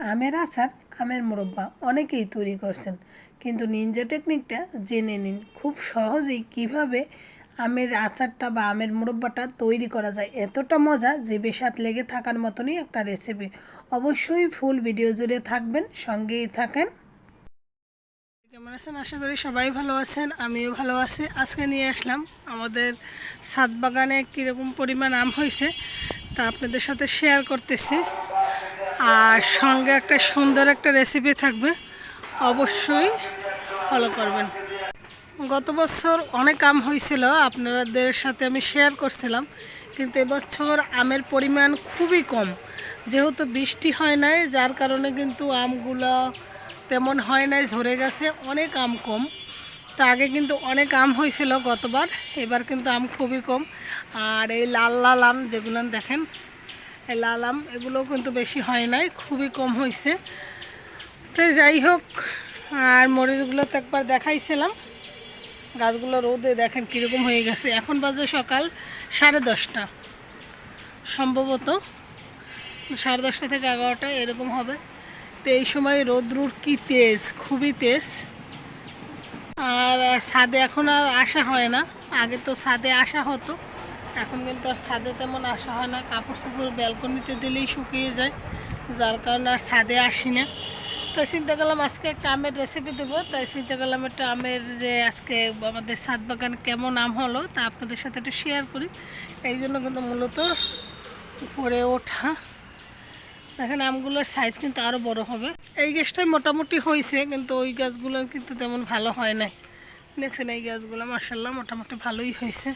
আমের আচার আমের মোরব্বা অনেকেই তৈরি করছেন। কিন্তু নিনজা টেকনিকটা জেনে নিন, খুব সহজেই কীভাবে আমের আচারটা বা আমের মোরব্বাটা তৈরি করা যায়। এতটা মজা যে বেশাত লেগে থাকার মতনই একটা রেসিপি অবশ্যই ফুল ভিডিও জুড়ে থাকবেন, সঙ্গেই থাকেন। কেমন আছেন? আশা করি সবাই ভালো আছেন, আমিও ভালো আছি। আজকে নিয়ে আসলাম আমাদের ছাদ বাগানে কীরকম পরিমাণ আম হয়েছে তা আপনাদের সাথে শেয়ার করতেছি। আর সঙ্গে একটা সুন্দর একটা রেসিপি থাকবে, অবশ্যই ফলো করবেন। গত বছর অনেক আম হয়েছিল, আপনাদের সাথে আমি শেয়ার করছিলাম, কিন্তু এবছর আমের পরিমাণ খুবই কম। যেহেতু বৃষ্টি হয় নাই, যার কারণে কিন্তু আমগুলো তেমন হয় নাই, ঝরে গেছে, অনেক আম কম। তা আগে কিন্তু অনেক আম হয়েছিল গতবার, এবার কিন্তু আম খুবই কম। আর এই লাল লাল আম যেগুলো দেখেন লাল আম এগুলোও কিন্তু বেশি হয় নাই, খুবই কম হয়েছে তো যাই হোক, আর মরিচগুলো তো একবার দেখাইছিলাম। গাছগুলো রোদে দেখেন কীরকম হয়ে গেছে। এখন বাজে সকাল সাড়ে দশটা। সম্ভবত সাড়ে দশটা থেকে এগারোটা এরকম হবে। তো এই সময় রোদ্রুর কি তেজ, খুবই তেজ। আর ছাদে এখন আর আসা হয় না। আগে তো ছাদে আসা হতো। এখন কিন্তু আর ছাদে তেমন আসা হয় না। কাপড় চোপড় ব্যালকনিতে দিলেই শুকিয়ে যায়, যার কারণে আর ছাদে আসি না। তাই চিন্তা করলাম আজকে একটা আমের রেসিপি দেবো। তাই চিন্তা করলাম একটা আমের যে আজকে আমাদের ছাদ বাগান কেমন আম হলো তা আপনাদের সাথে একটু শেয়ার করি। এই জন্য কিন্তু মূলত উপরে ওঠা। দেখেন আমগুলোর সাইজ কিন্তু আরও বড় হবে। এই গাছটাই মোটামুটি হয়েছে, কিন্তু ওই গাছগুলো কিন্তু তেমন ভালো হয় নাই। দেখছেন এই গাছগুলো মার্শাল্লাহ মোটামুটি ভালোই হয়েছে।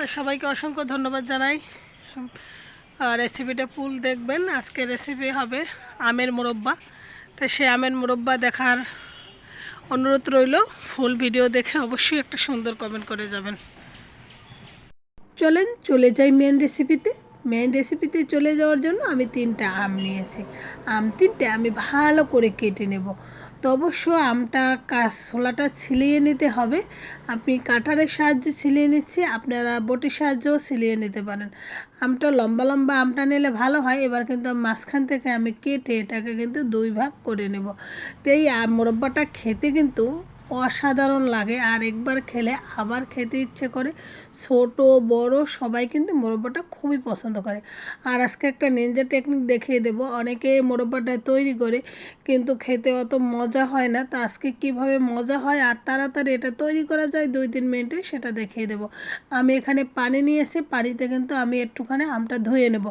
তো সবাইকে অসংখ্য ধন্যবাদ জানাই। রেসিপিটা ফুল দেখবেন। আজকে রেসিপি হবে আমের মোরব্বা। তো সে আমের মোরব্বা দেখার অনুরোধ রইল। ফুল ভিডিও দেখে অবশ্যই একটা সুন্দর কমেন্ট করে যাবেন। চলেন, চলে যাই মেন রেসিপিতে মেন রেসিপিতে চলে যাওয়ার জন্য আমি তিনটা আম নিয়েছি। আম তিনটে আমি ভালো করে কেটে নেব। তো অবশ্য আমটা ছোলাটা ছিলিয়ে নিতে হবে। আপনি কাটারের সাহায্যে ছিলিয়ে নিচ্ছি, আপনারা বটির সাহায্যেও ছিলিয়ে নিতে পারেন। আমটা লম্বা লম্বা আমটা নিলে ভালো হয়। এবার কিন্তু মাঝখান থেকে আমি কেটে এটাকে কিন্তু দুই ভাগ করে নেব। তো এই মোরব্বাটা খেতে কিন্তু অসাধারণ লাগে। আর একবার খেলে আবার খেতে ইচ্ছে করে। ছোট, বড় সবাই কিন্তু মোরব্বাটা খুবই পছন্দ করে। আর আজকে একটা নিনজা টেকনিক দেখিয়ে দেব। অনেকে মোরব্বাটা তৈরি করে, কিন্তু খেতে অত মজা হয় না। তো আজকে কীভাবে মজা হয় আর তাড়াতাড়ি এটা তৈরি করা যায় দুই তিন মিনিটে সেটা দেখিয়ে দেব। আমি এখানে পানি নিয়ে এসে পানিতে কিন্তু আমি একটুখানি আমটা ধুয়ে নেব।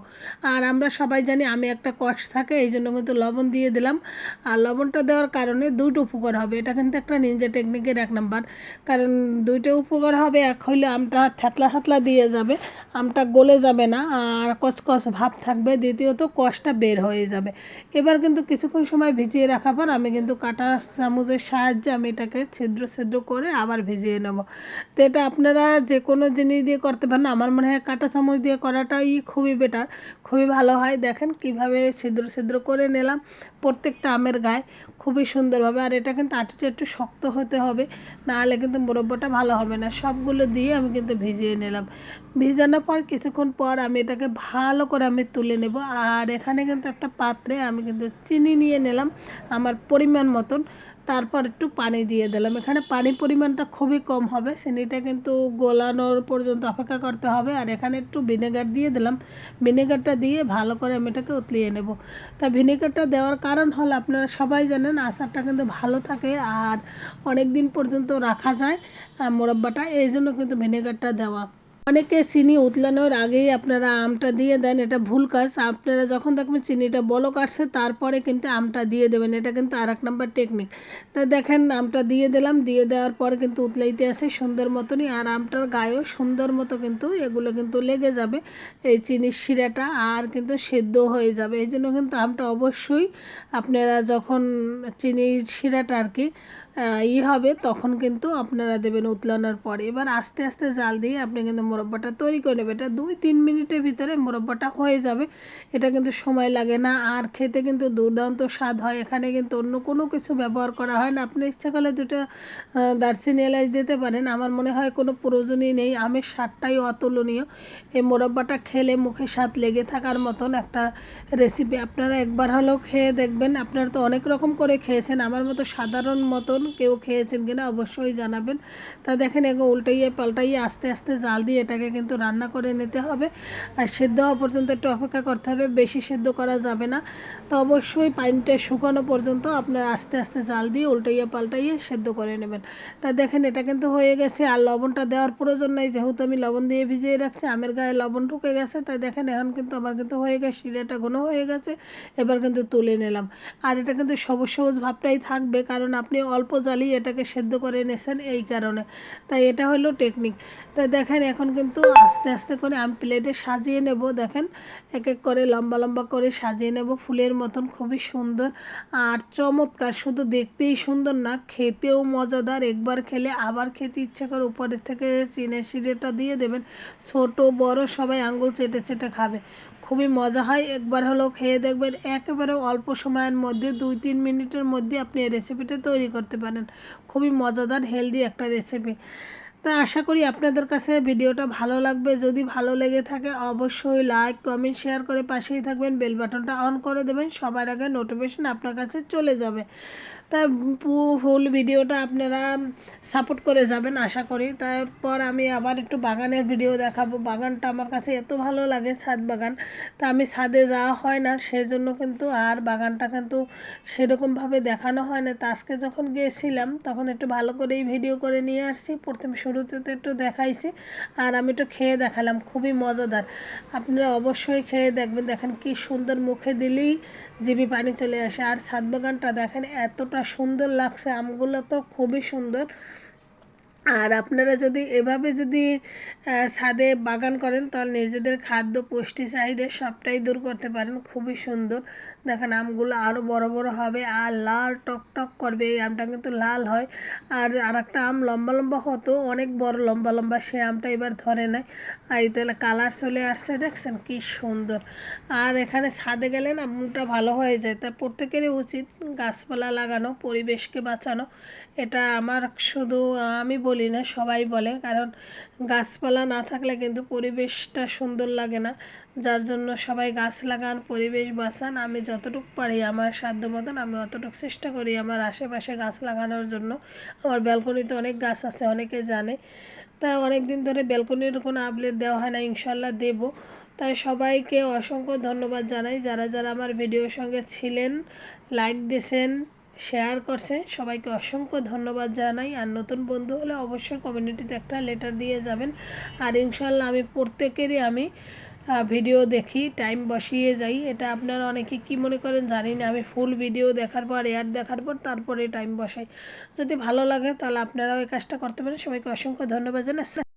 আর আমরা সবাই জানি আমি একটা কষ থাকে এই জন্য কিন্তু লবণ দিয়ে দিলাম। আর লবণটা দেওয়ার কারণে দুটো উপকার হবে। এটা কিন্তু একটা নিনজা টেকনিকের এক নাম্বার কারণ দুইটা উপকার হবে, এক হইলে আমটা থ্যাতলা থ্যাতলা দিয়ে যাবে, আমটা গলে যাবে না আর কচকচ ভাব থাকবে, দ্বিতীয়ত কষটা বের হয়ে যাবে। এবার কিন্তু কিছুক্ষণ সময় ভিজিয়ে রাখার পর আমি কিন্তু কাটা চামচের সাহায্যে আমি এটাকে ছিদ্র ছিদ্র করে আবার ভিজিয়ে নেব। তো এটা আপনারা যে কোনো জিনিস দিয়ে করতে পারেন, আমার মনে হয় কাটা চামচ দিয়ে করাটাই খুবই বেটার খুবই ভালো হয়। দেখেন কীভাবে ছিদ্র ছিদ্র করে নিলাম প্রত্যেকটা আমের গায়ে, খুবই সুন্দরভাবে। আর এটা কিন্তু আটিটা একটু শক্ত হতে হবে। নাহলে কিন্তু মুরব্বটা ভালো হবে না। সবগুলো দিয়ে আমি কিন্তু ভিজিয়ে নিলাম। ভিজানোর পর কিছুক্ষণ পর আমি এটাকে ভালো করে আমি তুলে নেব। আর এখানে কিন্তু একটা পাত্রে আমি কিন্তু চিনি নিয়ে নিলাম। আমার পরিমাণ মতন। তারপর একটু পানি দিয়ে দিলাম। এখানে পানি পরিমাণটা খুবই কম হবে। চিনিটা কিন্তু গোলানোর পর্যন্ত অপেক্ষা করতে হবে। আর এখানে একটু ভিনেগার দিয়ে দিলাম। ভিনেগারটা দিয়ে ভালো করে আমি এটাকে উতলিয়ে নেব। তা ভিনেগারটা দেওয়ার কারণ হলো, আপনারা সবাই জানেন আচারটা কিন্তু ভালো থাকে আর অনেক দিন পর্যন্ত রাখা যায় মোরব্বাটা। এই জন্য কিন্তু ভিনেগারটা দেওয়া। অনেকে চিনি উতলানোর আগেই আপনারা আমটা দিয়ে দেন, এটা ভুল কাজ। আপনারা যখন দেখবেন চিনিটা বলো কাটছে তারপরে কিন্তু আমটা দিয়ে দেবেন। এটা কিন্তু আর এক নম্বর টেকনিক তা দেখেন, আমটা দিয়ে দিলাম, দিয়ে দেওয়ার পরে কিন্তু উতলাইতে আসে সুন্দর মতনই, আর আমটার গায়েও সুন্দর মতো কিন্তু এগুলো কিন্তু লেগে যাবে। এই চিনির শিরাটা আর কিন্তু সেদ্ধ হয়ে যাবে। এই জন্য কিন্তু আমটা অবশ্যই আপনারা যখন চিনির শিরাটা আর কি ই হবে, তখন কিন্তু আপনারা দেবেন উতলানোর পরে। এবার আস্তে আস্তে জাল দিয়ে আপনি কিন্তু মোরব্বাটা তৈরি করে নেবে এটা দুই তিন মিনিটের ভিতরে মোরব্বাটা হয়ে যাবে। এটা কিন্তু সময় লাগে না। আর খেতে কিন্তু দুর্দান্ত স্বাদ হয়। এখানে কিন্তু অন্য কোনো কিছু ব্যবহার করা হয় না। আপনি ইচ্ছা করলে দুটো দারচিনি এলাচ দিতে পারেন। আমার মনে হয় কোনো প্রয়োজনই নেই। আমের স্বাদটাই অতুলনীয়। এই মোরব্বাটা খেলে মুখে স্বাদ লেগে থাকার মতন একটা রেসিপি আপনারা একবার হলেও খেয়ে দেখবেন। আপনারা তো অনেক রকম করে খেয়েছেন। আমার মতো সাধারণ মতন কেউ খেয়েছেন কিনা অবশ্যই জানাবেন। তা দেখেন, এগো উল্টাইয়ে পাল্টাইয়ে আস্তে আস্তে জাল দিয়ে এটাকে কিন্তু রান্না করে নিতে হবে। আর সেদ্ধ হওয়া পর্যন্ত একটু অপেক্ষা করতে হবে, বেশি সেদ্ধ করা যাবে না। তো অবশ্যই পানিটা শুকানো পর্যন্ত আপনার আস্তে আস্তে জাল দিয়ে উল্টাইয়ে পাল্টাইয়ে সেদ্ধ করে নেবেন। তা দেখেন, এটা কিন্তু হয়ে গেছে। আর লবণটা দেওয়ার প্রয়োজন নাই, যেহেতু আমি লবণ দিয়ে ভিজিয়ে রাখছি, আমের গায়ে লবণ ঢুকে গেছে। তাই দেখেন, এখন কিন্তু আমার কিন্তু হয়ে গেছে, শিরাটা ঘন হয়ে গেছে, এবার কিন্তু তুলে নিলাম। আর এটা কিন্তু সবুজ সবুজ ভাবটাই থাকবে, কারণ আপনি অল্প জ্বালিয়ে এটাকে সেদ্ধ করে এনেছেন এই কারণে। তাই এটা হলো টেকনিক তাই দেখেন এখন কিন্তু আস্তে আস্তে করে আমি প্লেটে সাজিয়ে নেব, দেখেন? এক এক করে লম্বা লম্বা করে সাজিয়ে নেব ফুলের মতন, খুবই সুন্দর। আর চমৎকার, শুধু দেখতেই সুন্দর না, খেতেও মজাদার। একবার খেলে আবার খেতে ইচ্ছে করে উপরের থেকে চিনের শিরেটা দিয়ে দেবেন। ছোট, বড় সবাই আঙ্গুল চেটে চেটে খাবে। খুবই মজা হয়। একবার হলেও খেয়ে দেখবেন, একেবারে অল্প সময়ের মধ্যে, দুই তিন মিনিটের মধ্যে আপনি এই রেসিপিটা তৈরি করতে পারেন। খুবই মজাদার হেলদি একটা রেসিপি তা আশা করি আপনাদের কাছে ভিডিওটা ভালো লাগবে। যদি ভালো লেগে থাকে, অবশ্যই লাইক কমেন্ট শেয়ার করে পাশেই থাকবেন। বেল বাটনটা অন করে দেবেন। সবার আগে নোটিফিকেশন আপনার কাছে চলে যাবে। তা ফুল ভিডিওটা আপনারা সাপোর্ট করে যাবেন, আশা করি। তারপর আমি আবার একটু বাগানের ভিডিও দেখাবো। বাগানটা আমার কাছে এত ভালো লাগে, ছাদ বাগান। তা আমি ছাদে যাওয়া হয় না, সেজন্য কিন্তু আর বাগানটা কিন্তু সেরকমভাবে দেখানো হয় না। তা আজকে যখন গিয়েছিলাম তখন একটু ভালো করেই ভিডিও করে নিয়ে আসছি। প্রথম শুরুতে তো একটু দেখাইছি, আর আমি একটু খেয়ে দেখালাম, খুবই মজাদার। আপনারা অবশ্যই খেয়ে দেখবেন, দেখেন কি সুন্দর মুখে দিলেই জিবি পানি চলে আসে। আর ছাদ বাগানটা দেখেন, এতটা সুন্দর লাগছে। আমগুলো তো খুবই সুন্দর। আর আপনারা যদি এভাবে যদি ছাদে বাগান করেন, তাহলে নিজেদের খাদ্য, পুষ্টি চাহিদা সবটাই দূর করতে পারেন। খুবই সুন্দর। দেখেন, আমগুলো আরও বড় বড় হবে আর লাল টক টক করবে, এই আমটা কিন্তু লাল হয়। আর আর একটা আম লম্বা লম্বা হতো, অনেক বড় লম্বা লম্বা, সে আমটা এবার ধরে নেয়। আর এই তাহলে কালার চলে আসছে, দেখছেন কি সুন্দর। আর এখানে ছাদে গেলে না, মুখটা ভালো হয়ে যায়। তা প্রত্যেকেরই উচিত গাছপালা লাগানো, পরিবেশকে বাঁচানো। এটা আমার শুধু, আমি বলি না, সবাই বলে। কারণ গাছপালা না থাকলে কিন্তু পরিবেশটা সুন্দর লাগে না। যার জন্য সবাই গাছ লাগান, পরিবেশ বাঁচান। আমি যতটুকু পারি আমার সাধ্য মতন আমি অতটুকু চেষ্টা করি আমার আশেপাশে গাছ লাগানোর জন্য। আমার ব্যালকনিতে অনেক গাছ আছে, অনেকে জানে। তা অনেক দিন ধরে ব্যালকনির কোনো আপডেট দেওয়া হয় না ইনশাল্লাহ দেবো। তাই সবাইকে অসংখ্য ধন্যবাদ জানাই। যারা যারা আমার ভিডিওর সঙ্গে ছিলেন, লাইক দিয়েছেন শেয়ার করছেন সবাইকে অসংখ্য ধন্যবাদ জানাই। আর নতুন বন্ধু হলে অবশ্যই কমিউনিটিতে একটা লেটার দিয়ে যাবেন। আর ইনশাল্লাহ আমি প্রত্যেকেরই আমি ভিডিও দেখি টাইম বসিয়ে যাই। এটা আপনারা অনেকে কি মনে করেন জানি না। আমি ফুল ভিডিও দেখার পর এয়ার দেখার পর তারপরে টাইম বসাই। যদি ভালো লাগে তাহলে আপনারাও এই কাজটা করতে পারেন। সবাইকে অসংখ্য ধন্যবাদ জানাই।